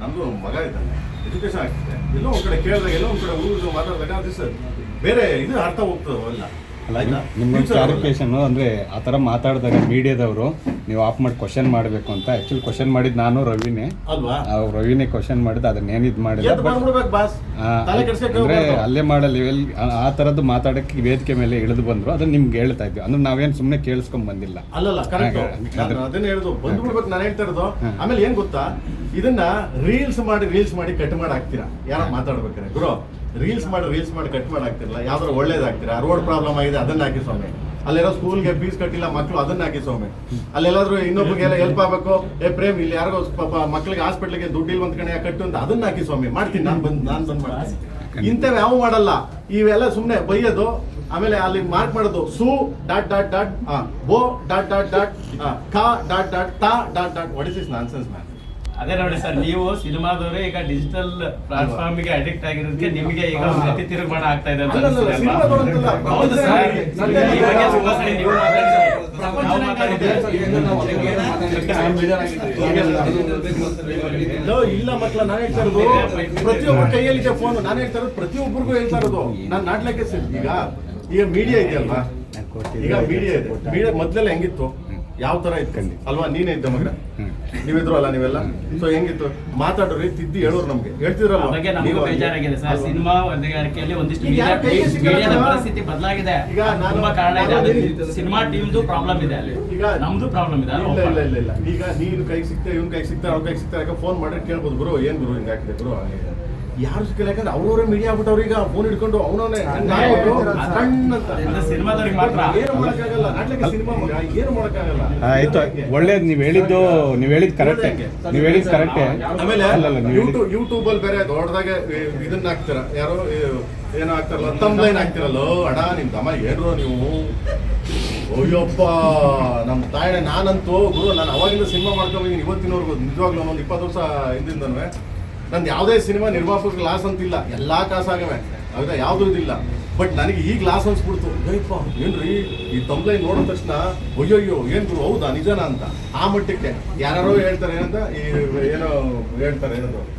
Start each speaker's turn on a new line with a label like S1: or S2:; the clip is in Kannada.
S1: ನಮ್ದು ಮಗ ಇದ್ದಾನೆ ಎಜುಕೇಶನ್ ಆಗ್ತಿದೆ ಎಲ್ಲೋ ಒಂದ್ ಕಡೆ ಕೇಳಿದಾಗ ಎಲ್ಲೋ ಒಂದ್ ಕಡೆ ಊರು ಮಾತಾಡಿದಾಗ ಸರ್ ಬೇರೆ ಇದು ಅರ್ಥ ಹೋಗ್ತದೆ
S2: ಅಲ್ಲ ನಿಮ್ಮ. ಕ್ಲಾರಿಫಿಕೇಶನ್ ಅಂದರೆ ಆ ಥರ ಮಾತಾಡಿದಾಗ ಮೀಡಿಯಾದವರು ನೀವು ಆಫ್ ಮಾಡಿ ಕ್ವಶನ್ ಮಾಡಬೇಕು ಅಂತ. ಆ್ಯಕ್ಚುಲಿ ಕ್ವಶನ್ ಮಾಡಿದ್ದು ನಾನು ರವಿನೇ.
S1: ಅಲ್ವಾ?
S2: ಅವ್ರು ರವಿನೇ ಕ್ವಶನ್ ಮಾಡಿದ್ದು ಅದನ್ನೇನು ಇದು ಮಾಡಿಲ್ಲ ಅಂದರೆ ಅಲ್ಲೇ ಮಾಡೋ ಲೆವೆಲ್ ಆ ಥರದ್ದು ಮಾತಾಡೋಕ್ಕೆ ವೇದಿಕೆ ಮೇಲೆ ಇಳಿದು ಬಂದ್ರು. ಅದನ್ನ ನಿಮ್ಗೆ ಹೇಳ್ತಾ ಇದ್ವಿ. ಅಂದ್ರೆ ನಾವೇನು ಸುಮ್ಮನೆ ಕೇಳಿಸ್ಕೊಂಡ್ ಬಂದಿಲ್ಲ.
S1: ಅಲ್ಲಲ್ಲ ಕರೆಕ್ಟ್ ನಾನು ಅದನ್ನ ಹೇಳುದು ಬಂದ್ಬಿಡ್ಬೇಕು ನಾನು ಹೇಳ್ತಾ ಇರೋದು. ಆಮೇಲೆ ಏನ್ ಗೊತ್ತಾ? ಇದನ್ನ ರೀಲ್ಸ್ ಮಾಡಿ ರೀಲ್ಸ್ ಮಾಡಿ ಕಟ್ ಮಾಡಿ ಹಾಕ್ತೀರಾ? ಯಾರ ಮಾತಾಡ್ಬೇಕಾರೆ ಗುರು ರೀಲ್ಸ್ ಮಾಡಿ ರೀಲ್ಸ್ ಮಾಡಿ ಕಟ್ ಮಾಡಿ ಹಾಕ್ತಿರಲ್ಲ ಯಾವ್ದಾರು ಒಳ್ಳೇದಾಗ್ತೀರಾ? ರೋಡ್ ಪ್ರಾಬ್ಲಮ್ ಆಗಿದೆ ಅದನ್ನ ಹಾಕಿ ಸ್ವಾಮಿ. ಅಲ್ಲೆಲ್ಲ ಸ್ಕೂಲ್ಗೆ ಫೀಸ್ ಕಟ್ಟಿಲ್ಲ ಮಕ್ಕಳು ಅದನ್ನ ಹಾಕಿ ಸ್ವಾಮಿ. ಅಲ್ಲೆಲ್ಲಾದ್ರೂ ಇನ್ನೊಬ್ಬರಿಗೆ ಹೆಲ್ಪ್ ಆಗಬೇಕು. ಏ ಪ್ರೇಮ್ ಇಲ್ಲಿ ಯಾರಿಗೋ ಪಾಪ ಮಕ್ಕಳಿಗೆ ಹಾಸ್ಪಿಟ್ಲಿಗೆ ದುಡ್ಡು ಇಲ್ಲ ಕಣೆ ಕಟ್ಟು ಅಂತ ಅದನ್ನ ಹಾಕಿ ಸ್ವಾಮಿ. ಮಾಡ್ತೀನಿ ನಾನು ಬಂದು ನಾನು ಬಂದ್ ಮಾಡ್ತೀನಿ. ಇಂಥವ್ ಯಾವ ಮಾಡಲ್ಲ. ಇವೆಲ್ಲ ಸುಮ್ಮನೆ ಬೈಯೋದು ಆಮೇಲೆ ಅಲ್ಲಿ ಮಾರ್ಕ್ ಮಾಡೋದು ಸು ಡಾಟ್ ಡಾಟ್ ಡಾಟ್ ಬೋ ಡಾಟ್ ಡಾಟ್ ಡಾಟ್ ಕಾ ಡಾಟ್ ಡಾಟ್ ತಾ dot dot. What is is nonsense man
S3: ಅದೇ ನೋಡಿ ಸರ್ ನೀವು ಸಿನಿಮಾದವರು ಈಗ ಡಿಜಿಟಲ್ ಪ್ಲಾಟ್ಫಾರ್ಮ್ಗೆ ಅಡಿಕ್ಟ್ ಆಗಿರೋದಕ್ಕೆ ನಿಮಗೆ ಈಗ ಪ್ರತಿ ತಿರುಗಾಣ ಆಗ್ತಾ ಇದೆ
S1: ಇಲ್ಲ ಮಕ್ಕಳ ನಾನು ಹೇಳ್ತಾ ಇರೋದು ಪ್ರತಿಯೊಬ್ಬರ ಕೈಯಲ್ಲಿದೆ ಫೋನ್ ನಾನು ಹೇಳ್ತಾ ಇರೋದು ಪ್ರತಿಯೊಬ್ಬರಿಗೂ ಹೇಳ್ತಾ ಇರೋದು ನಾನು ನಾಟ್ಲಕ್ಕೆ ಈಗ ಈಗ ಮೀಡಿಯಾ ಇದೆಯಲ್ವಾ ಈಗ ಮೀಡಿಯಾ ಇದೆ ಮೀಡಿಯಾ ಮೊದ್ಲೆಲ್ಲ ಹೆಂಗಿತ್ತು ಯಾವ ತರ ಇತ್ತು? ಅಲ್ವಾ? ನೀನೇ ಇದ್ದ ಮಗ. ನೀವಿದ್ರು ಅಲ್ಲ ನೀವೆಲ್ಲ? ಸೊ ಹೆಂಗಿತ್ತು? ಮಾತಾಡೋರಿ ತಿದ್ದಿ ಹೇಳೋರು ನಮ್ಗೆ. ಹೇಳ್ತಿದ್ರಲ್ಲ
S3: ಬಗ್ಗೆ ನಮಗೂ
S1: ನೀವು ಹಂಗೆ.
S3: ಬೇಜಾರಾಗಿದೆ ಸರ್.
S1: ಅಲ್ವಾ?
S3: ಸಿನಿಮಾ ವರದಿಗಾರಿಕೆಯಲ್ಲಿ ಒಂದಿಷ್ಟು ಮೀಡಿಯಾದ ಪರಿಸ್ಥಿತಿ ಬದಲಾಗಿದೆ.
S1: ಈಗ
S3: ತುಂಬಾ ಕಾರಣ ಇದೆ. ಅದು ಸಿನಿಮಾ ಟೀಮ್ದು ಪ್ರಾಬ್ಲಮ್ ಇದೆ ಅಲ್ಲಿ.
S1: ಈಗ
S3: ನಮ್ದು ಪ್ರಾಬ್ಲಮ್ ಇದೆ.
S1: ಇಲ್ಲ ಇಲ್ಲ ಇಲ್ಲ ಇಲ್ಲ. ಈಗ ನೀನು ಕೈಗೆ ಸಿಗ್ತಾ ಇವ್ನ ಕೈಗೆ ಸಿಗ್ತಾ ಅವ್ನ ಕೈಗೆ ಸಿಗ್ತಾ ಫೋನ್ ಮಾಡಿ ಕೇಳ್ಬೋದು ಗುರು. ಏನ್ ಗುರು ಹಿಂಗೆ ಹಾಕಿದೆ ಗುರು? ಹಾಗೆ. ಯಾರು ಸಿಕ್ಕಿಲ್ಲ? ಯಾಕಂದ್ರೆ ಅವ್ರವ್ರೇ ಮೀಡಿಯಾ ಆಗ್ಬಿಟ್ಟವ್ರು ಈಗ ಫೋನ್ ಹಿಡ್ಕೊಂಡು ಅವನವನೇ. ಏನು ಮಾಡಕ್ಕಾಗಲ್ಲ. ಸಿನಿಮಾ ಮಗ ಏನು ಮಾಡಕ್ಕಾಗಲ್ಲ.
S2: ಆಯ್ತು ಒಳ್ಳೇದು ನೀವು ಹೇಳಿದ್ದು ನೀವು ಹೇಳಿದ್ ಕರೆಕ್ಟ್ ನೀವು ಹೇಳಿದ್ ಕರೆಕ್ಟೇ
S1: ಆಮೇಲೆ ಯೂಟ್ಯೂಬ್ ಯೂಟ್ಯೂಬ್ ಅಲ್ಲಿ ಬೇರೆ ದೊಡ್ಡದಾಗೆ ಇದನ್ನ ಹಾಕ್ತೀರ? ಯಾರೋ ಏನ್ ಹಾಕ್ತಾರಲ್ಲ ತಮ್ಮ ಲೈನ್ ಹಾಕ್ತಿರಲ್ಲೋ. ಅಡ ನಿಮ್ ತಮ್ಮ ಏನ್ರೋ ನೀವು. ಅಯ್ಯಪ್ಪ ನಮ್ಮ ತಾಯಣ್ಣ ನಾನಂತೂ. ಗುರು ನಾನು ಅವಾಗಿಂದ ಸಿನಿಮಾ ಮಾಡ್ಕೊಂಡಿದ್ದೀನಿ ಇವತ್ತಿನವರೆಗೂ ನಿಜವಾಗ್ಲೂ ಒಂದು ಇಪ್ಪತ್ತು ವರ್ಷ ಹಿಂದಿಂದನೂ. ನಂದು ಯಾವುದೇ ಸಿನಿಮಾ ನಿರ್ಮಾಪಕ ಲಾಸ್ ಅಂತಿಲ್ಲ. ಎಲ್ಲಾ ಕಾಸಾಗವೆ ಹೌದಾ ಯಾವ್ದು ಇದಿಲ್ಲ. ಬಟ್ ನನಗೆ ಈಗ ಲಾಸ್ ಅನ್ಸ್ಬಿಡ್ತು. ಅಯ್ಯಪ್ಪ ಏನ್ರಿ? ಈ ತಮ್ಲೈನ್ ನೋಡಿದ ತಕ್ಷಣ ಅಯ್ಯಯ್ಯೋ, ಏನ್ ಗುರು, ಹೌದಾ, ನಿಜನಾ ಅಂತ? ಆ ಮಟ್ಟಕ್ಕೆ ಯಾರೋ ಹೇಳ್ತಾರೆ ಏನಂತ? ಈ, ಏನೋ ಹೇಳ್ತಾರೆ ಏನದು